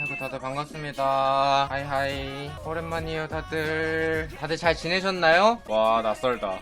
아이고 다들 반갑습니다. 하이하이. 오랜만이에요 다들. 다들 잘 지내셨나요? 와 낯설다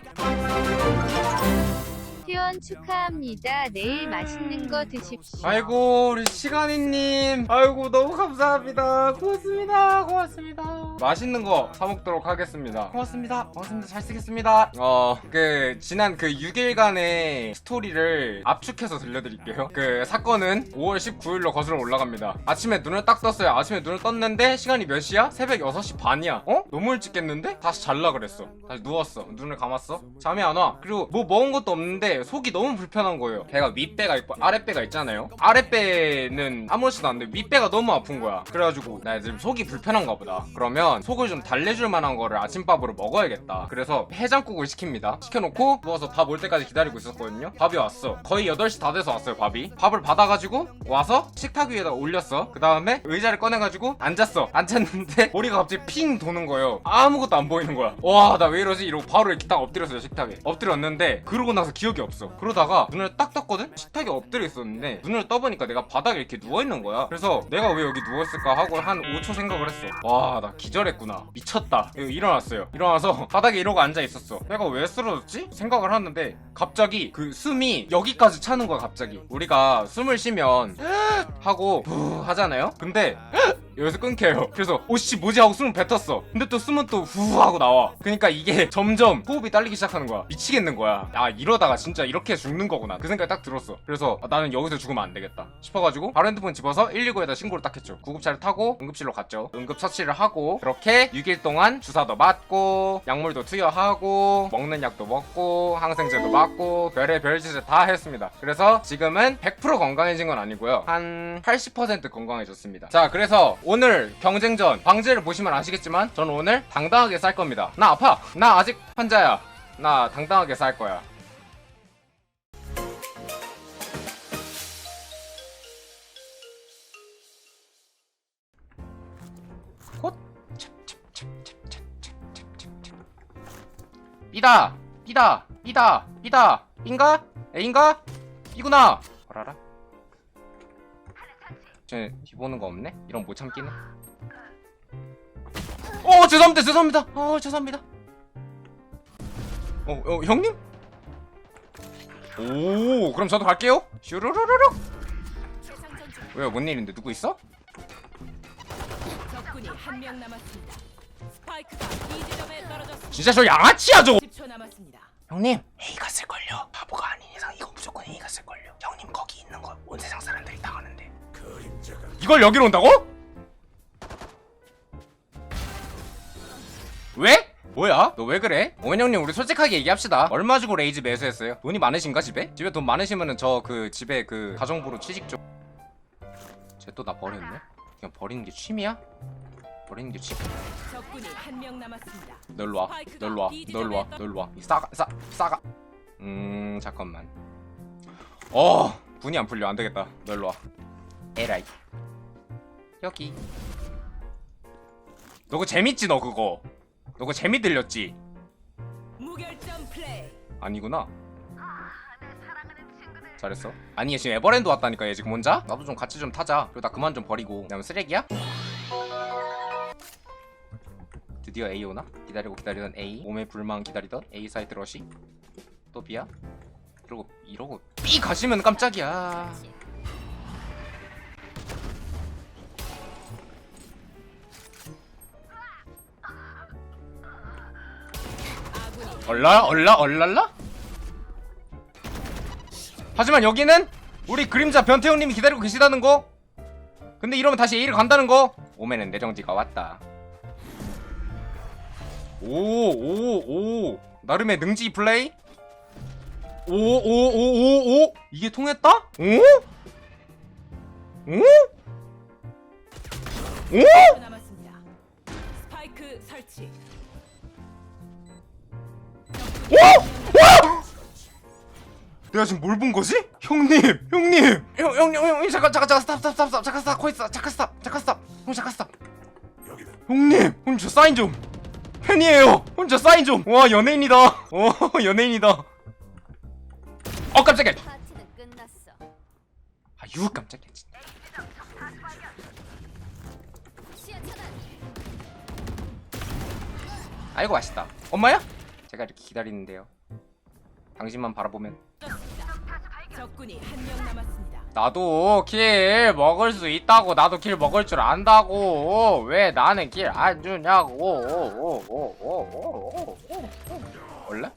회원 축하합니다. 내일 맛있는 거 드십시오. 아이고 우리 시간이님. 아이고 너무 감사합니다. 고맙습니다. 고맙습니다. 맛있는 거 사먹도록 하겠습니다. 고맙습니다. 고맙습니다. 잘 쓰겠습니다. 어 그 지난 그 6일간의 스토리를 압축해서 들려드릴게요. 그 사건은 5월 19일로 거슬러 올라갑니다. 아침에 눈을 딱 떴어요. 아침에 눈을 떴는데 시간이 몇 시야? 새벽 6시 반이야. 어? 너무 일찍 깼는데? 다시 잘라 그랬어. 다시 누웠어. 눈을 감았어. 잠이 안 와. 그리고 뭐 먹은 것도 없는데 속이 너무 불편한 거예요. 배가 윗배가 있고 아랫배가 있잖아요. 아랫배는 아무렇지도 않은데 윗배가 너무 아픈 거야. 그래가지고 나 지금 속이 불편한가 보다. 그러면 속을 좀 달래줄 만한 거를 아침밥으로 먹어야겠다. 그래서 해장국을 시킵니다. 시켜놓고 누워서 밥 올 때까지 기다리고 있었거든요. 밥이 왔어. 거의 8시 다 돼서 왔어요 밥이. 밥을 받아가지고 와서 식탁 위에다 올렸어. 그 다음에 의자를 꺼내가지고 앉았어. 앉았는데 머리가 갑자기 핑 도는 거예요. 아무것도 안 보이는 거야. 와 나 왜 이러지? 이러고 바로 이렇게 딱 엎드렸어요 식탁에 엎드렸는데 그러고 나서 기억이 없어 그러다가 눈을 딱 떴거든? 식탁에 엎드려 있었는데 눈을 떠보니까 내가 바닥에 이렇게 누워있는 거야. 그래서 내가 왜 여기 누워있을까 하고 한 5초 생각을 했어. 와 나 기절했구나. 미쳤다. 일어났어요. 일어나서 바닥에 이러고 앉아 있었어. 내가 왜 쓰러졌지? 생각을 하는데 갑자기 그 숨이 여기까지 차는 거야 갑자기. 우리가 숨을 쉬면 하고 후 하잖아요? 근데 여기서 끊겨요. 그래서 오씨 뭐지 하고 숨을 뱉었어. 근데 또 숨은 또 후 하고 나와. 그러니까 이게 점점 호흡이 딸리기 시작하는 거야. 미치겠는 거야. 아 이러다가 진짜 이렇게 죽는 거구나. 그 생각이 딱 들었어. 그래서 아, 나는 여기서 죽으면 안 되겠다 싶어가지고 바로 핸드폰 집어서 119에다 신고를 딱 했죠. 구급차를 타고 응급실로 갔죠. 응급 처치를 하고 그렇게 6일 동안 주사도 맞고 약물도 투여하고 먹는 약도 먹고 항생제도 맞고 별의 별 짓을 다 했습니다. 그래서 지금은 100% 건강해진 건 아니고요. 한 80% 건강해졌습니다. 자, 그래서 오늘 경쟁전 방제를 보시면 아시겠지만 저는 오늘 당당하게 쌀 겁니다. 나 아파. 나 아직 환자야. 나 당당하게 쌀 거야. 콧. 삐다. 삐다. 삐다. 삐다. 삐인가? A인가? B구나. 어라라. 쟤 뒤보는 거 없네? 이런 못 참기는. 어 죄송합니다 죄송합니다. 어 죄송합니다. 어, 어 형님? 오 그럼 저도 갈게요. 슈루루루루. 왜요 뭔 일인데 누구 있어? 적군이 한 명 남았습니다. 스파이크가 이 지점에 떨어졌습니다. 진짜 저 양아치야 저거. 10초 남았습니다. 형님 A가 쓸걸요. 바보가 아닌 이상 이거 무조건 A가 쓸걸요. 형님 거기 있는 거 온 세상 사람들이 다 아는데. 이걸 여기로 온다고? 왜? 뭐야? 너 왜 그래? 형님 우리 솔직하게 얘기합시다 얼마 주고 레이즈 매수했어요? 돈이 많으신가 집에? 집에 돈 많으시면은 저 그 집에 그 가정부로 취직 좀 쟤 또 나 버렸네? 그냥 버리는 게 취미야? 버리는 게 취미 적군이 한 명 남았습니다. 널로 와 널로 와 널로 와 널로 와 싸가 싸 싸가 음 잠깐만 어 분이 안 풀려 안 되겠다 널로 와 에라이. 여기. 너 그거 재밌지 너 그거? 너 그거 재미 들렸지? 무결점 플레이. 아니구나. 잘했어. 아니 얘 지금 에버랜드 왔다니까 얘 지금 혼자? 나도 좀 같이 좀 타자. 그리고 나 그만 좀 버리고. 그냥 쓰레기야? 드디어 A 오나? 기다리고 기다리던 A. 몸에 불만 기다리던 A 사이트 러시. 또 B야? 이러고 이러고 B 가시면 깜짝이야 얼라 얼라 얼랄라? 하지만 여기는 우리 그림자 변태형님이 기다리고 계시다는 거. 근데 이러면 다시 A를 간다는 거. 오면은 내정지가 왔다. 오오 오 나름의 능지 플레이. 오오오오오 이게 통했다? 오? 오? 오? 내가 지금 뭘 본 거지? 형님, 형님, 형, 형, 형, 형, 잠깐, 잠깐, 잠깐, 스탑, 스탑, 스탑, 스탑, 잠깐, 스탑, 거기 있어, 잠깐, 스탑, 잠깐, 스탑, 형, 잠깐, 스탑. 형님, 형님, 저 사인 좀. 팬이에요. 형님, 저 사인 좀. 와, 연예인이다. 어, 연예인이다. 어, 깜짝이야. 파티는 끝났어. 아, 아유 깜짝이야 진짜 아이고 맛있다 엄마야? 제가 이렇게 기다리는데요. 당신만 바라보면 적군이 한 명 남았습니다. 나도 킬 먹을 수 있다고 나도 킬 먹을 줄 안다고. 왜 나는 킬 안 주냐고. 원래?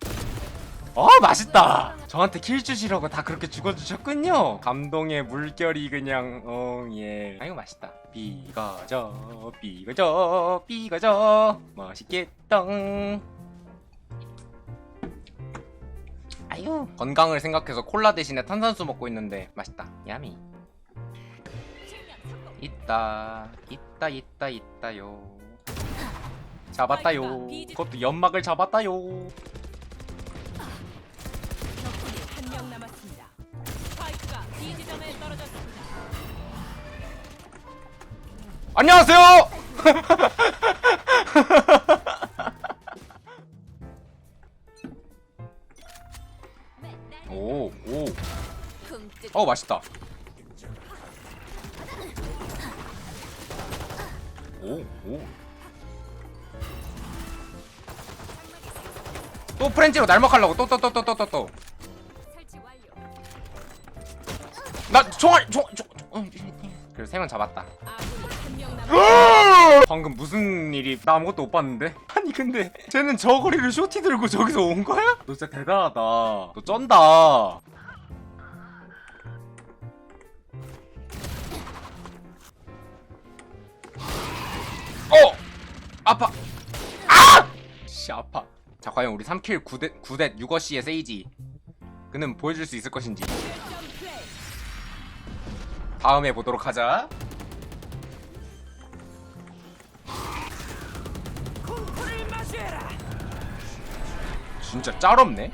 어 맛있다. 저한테 킬 주시라고 다 그렇게 죽어주셨군요. 감동의 물결이 그냥 어예. 아이고 맛있다. 비가 져 비가 져 비가 져 맛있겠다 아유 건강을 생각해서 콜라 대신에 탄산수 먹고 있는데 맛있다. 야미. 있다 있다 있다 있다요. 잡았다요. 그것도 연막을 잡았다요. 명 어 맛있다. 오오. 또 프렌치로 날먹하려고. 또 또 또 또 또 또또. 나 총알 총총 그래서 세명 잡았다. 방금 무슨 일이? 나 아무것도 못 봤는데? 아니 근데 쟤는 저거리를 쇼티 들고 저기서 온 거야? 너 진짜 대단하다. 너 쩐다 아파 아! 씨 아파 자 과연 우리 3킬 9대 9대 6어씨의 세이지 그는 보여줄 수 있을 것인지. 다음에 보도록 하자. 진짜 짤없네.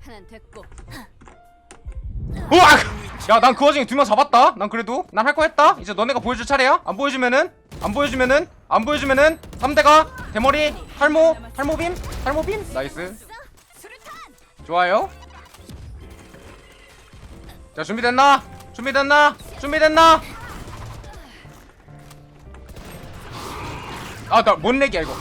하나 됐고. 우와! 야, 난 그 와중에 두 명 잡았다. 난 그래도 난 할 거 했다. 이제 너네가 보여줄 차례야. 안 보여주면은 안 보여주면은 안 보여주면은 3대가 대머리 탈모 탈모빔 탈모빔 나이스. 좋아요. 자 준비됐나? 준비됐나? 준비됐나? 아, 나 뭔 얘기야 이거.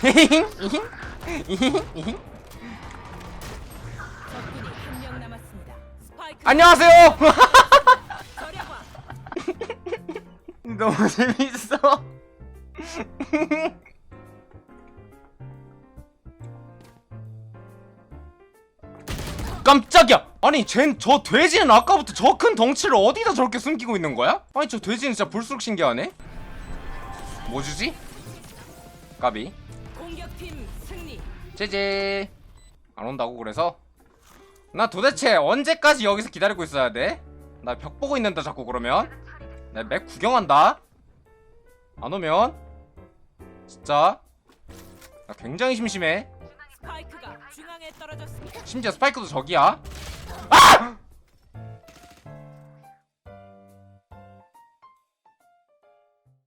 안녕하세요. 절약화. 너무 재밌어. 깜짝이야. 아니, 쟨 저 돼지는 아까부터 저 큰 덩치를 어디다 저렇게 숨기고 있는 거야? 아니, 저 돼지는 진짜 볼수록 신기하네. 뭐 주지? 까비. 공격팀 승리. 제제. 안 온다고 그래서? 나 도대체 언제까지 여기서 기다리고 있어야 돼? 나 벽 보고 있는다 자꾸 그러면? 나 맥 구경한다? 안 오면? 진짜? 나 굉장히 심심해 스파이크가 중앙에 떨어졌습니다. 심지어 스파이크도 저기야 아!